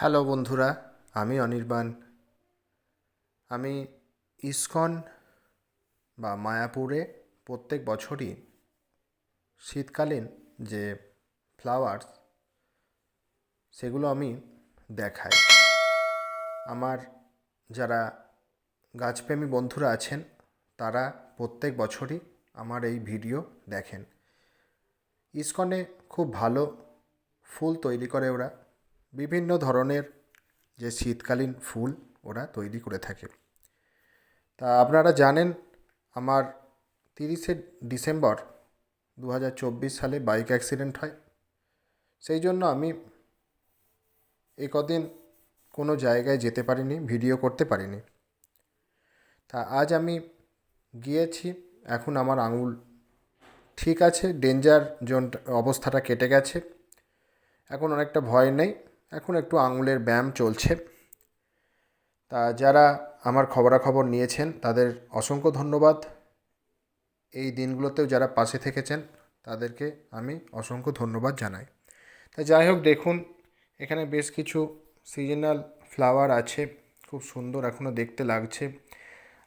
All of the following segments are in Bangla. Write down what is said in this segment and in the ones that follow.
হ্যালো বন্ধুরা, আমি অনির্বাণ। আমি ইস্কন বা মায়াপুরে প্রত্যেক বছরই শীতকালীন যে ফ্লাওয়ার্স, সেগুলো আমি দেখাই। আমার যারা গাছপ্রেমী বন্ধুরা আছেন, তারা প্রত্যেক বছরই আমার এই ভিডিও দেখেন। ইস্কনে খুব ভালো ফুল তৈরি করে ওরা। বিভিন্ন ধরনের যে শীতকালীন ফুল ওরা তৈরি করে থাকে। তা আপনারা জানেন আমার তিরিশে ডিসেম্বর দু হাজার চব্বিশ সালে বাইক অ্যাক্সিডেন্ট হয়। সেই জন্য আমি এ কদিন কোনো জায়গায় যেতে পারিনি, ভিডিও করতে পারিনি। তা আজ আমি গিয়েছি, এখন আমার আঙুল ঠিক আছে, ডেঞ্জার জোন অবস্থাটা কেটে গেছে। এখন অনেকটা ভয় নেই। এখন একটু আঙুলের ব্যায়াম চলছে। তা যারা আমার খবরাখবর নিয়েছেন, তাদের অসংখ্য ধন্যবাদ। এই দিনগুলোতেও যারা পাশে থেকেছেন, তাদেরকে আমি অসংখ্য ধন্যবাদ জানাই। তা যাই হোক, দেখুন, এখানে বেশ কিছু সিজনাল ফ্লাওয়ার আছে, খুব সুন্দর এখনও দেখতে লাগছে।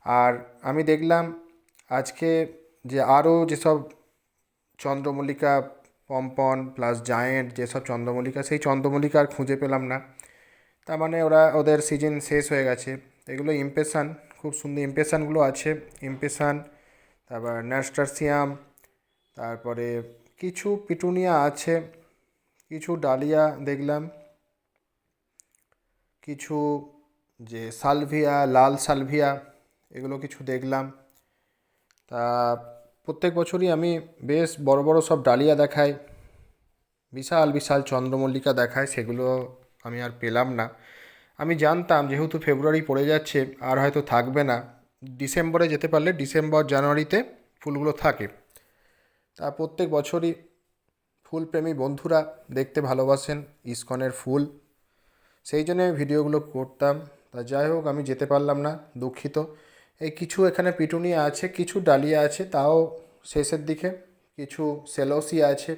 আর আমি দেখলাম আজকে যে আরও যেসব চন্দ্রমল্লিকা পম্পন প্লাস জায়েন্ট যেসব চন্দ্রমল্লিকা, সেই চন্দ্রমল্লিকা আর খুঁজে পেলাম না। তার মানে ওরা, ওদের সিজন শেষ হয়ে গেছে। এগুলো ইমপ্রেশান খুব সুন্দর ইমপ্রেশানগুলো আছে। ইমপ্রেশান তারপর ন্যাস্টারসিয়াম তারপরে কিছু পিটুনিয়া আছে, কিছু ডালিয়া দেখলাম, কিছু যে সালভিয়া লাল সালভিয়া এগুলো কিছু দেখলাম। তা প্রত্যেক বছরই আমি বেশ বড় বড় সব ডালিয়া দেখাই, বিশাল বিশাল চন্দ্রমল্লিকা দেখায় সেগুলো আমি আর পেলাম না। আমি জানতাম যেহেতু ফেব্রুয়ারি পড়ে যাচ্ছে, আর হয়তো থাকবে না। ডিসেম্বরে যেতে পারলে ডিসেম্বর, জানুয়ারিতে ফুলগুলো থাকে। তা প্রত্যেক বছরই ফুলপ্রেমী বন্ধুরা দেখতে ভালোবাসেন ইস্কনের ফুল। সেই জন্য ভিডিওগুলো করতাম। তা যাই হোক, আমি যেতে পারলাম না, দুঃখিত। এই কিছু এখানে পিটুনিয়া আছে, কিছু ডালিয়া আছে, তাও শেষের দিকে, কিছু সেলোসিয়া আছে,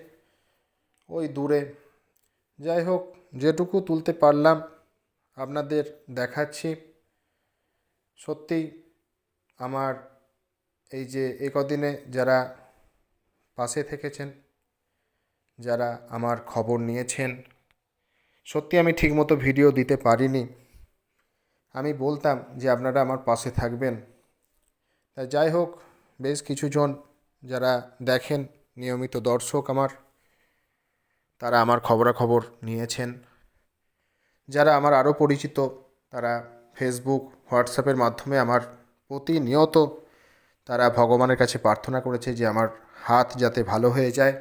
ওই দূরে। যাই হোক, যেটুকু তুলতে পারলাম, আপনাদের দেখাচ্ছি। সত্যি আমার এই যে এ কদিনে যারা পাশে থেকেছেন, যারা আমার খবর নিয়েছেন, সত্যি আমি ঠিকমতো ভিডিও দিতে পারিনি। আমি বলতাম যে আপনারা আমার পাশে থাকবেন। তা যাই হোক, বেশ কিছুজন যারা দেখেন, নিয়মিত দর্শক আমার, তারা আমার খবরাখবর নিয়েছেন। যারা আমার আরও পরিচিত, তারা ফেসবুক হোয়াটসঅ্যাপের মাধ্যমে আমার প্রতিনিয়ত তারা ভগবানের কাছে প্রার্থনা করেছে যে আমার হাত যাতে ভালো হয়ে যায়।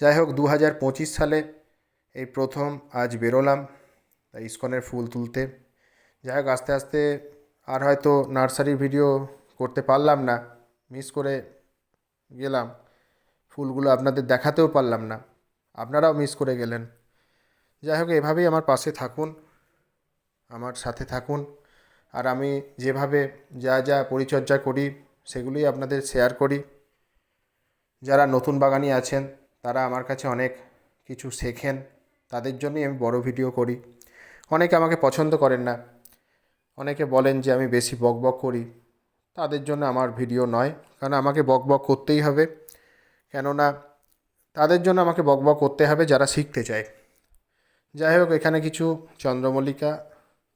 যাই হোক দু হাজার পঁচিশ সালে এই প্রথম আজ বেরোলাম ইস্কনের ফুল তুলতে। যাই হোক, আস্তে আস্তে আর হয়তো নার্সারির ভিডিও করতে পারলাম না মিস করে গেলাম, ফুলগুলো আপনাদের দেখাতেও পারলাম না, আপনারাও মিস করে গেলেন। যাই হোক, এভাবেই আমার পাশে থাকুন, আমার সাথে থাকুন, আর আমি যেভাবে যা যা পরিচর্যা করি সেগুলোই আপনাদের শেয়ার করি। যারা নতুন বাগানি আছেন, তারা আমার কাছে অনেক কিছু শেখেন, তাদের জন্যই আমি বড় ভিডিও করি। অনেকে আমাকে পছন্দ করেন না অনেকে বলেন যে আমি বেশি বক বক করি। তাদের জন্য আমার ভিডিও নয়, কারণ আমাকে বক বক করতেই হবে। কেননা তাদের জন্য আমাকে বক বক করতে হবে যারা শিখতে চায়। যাই হোক, এখানে কিছু চন্দ্রমল্লিকা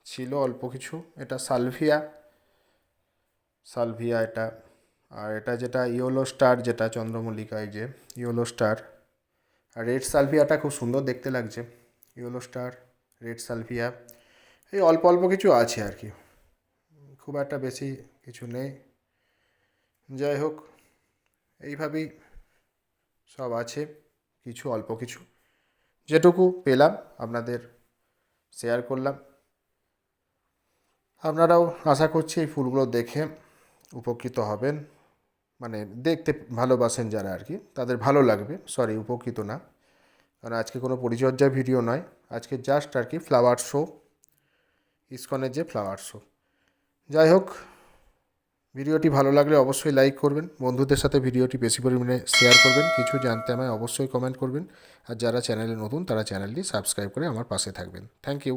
ছিল, অল্প কিছু। এটা সালভিয়া। সালভিয়া এটা। আর এটা যেটা ইয়োলো স্টার, যেটা চন্দ্রমল্লিকা, এই যে ইয়োলো স্টার। আর রেড সালভিয়াটা খুব সুন্দর দেখতে লাগছে। Yellow star, red salvia. এই অল্প অল্প কিছু আছে আর কি। খুব একটা বেশি কিছু নেই। যাই হোক, এইভাবেই সব আছে। কিছু, অল্প কিছু। যেটুকু পেলাম, আপনাদের শেয়ার করলাম। আপনারাও আশা করছি এই ফুলগুলো দেখে উপকৃত হবেন। মানে দেখতে ভালোবাসেন যারা আর কি, তাদের ভালো লাগবে। সরি উপকৃত না। কারণ আজকে কোনো পরিচর্যা ভিডিও নয়। আজকে জাস্ট আর কি ফ্লাওয়ার শো ইস্কনের যে ফ্লাওয়ার শো যাই হোক, ভিডিওটি ভালো লাগলে অবশ্যই লাইক করবেন, বন্ধুদের সাথে ভিডিওটি বেশি পরিমাণে শেয়ার করবেন, কিছু জানতে আমায় অবশ্যই কমেন্ট করবেন, আর যারা চ্যানেলে নতুন, তারা চ্যানেলটি সাবস্ক্রাইব করে আমার পাশে থাকবেন। Thank you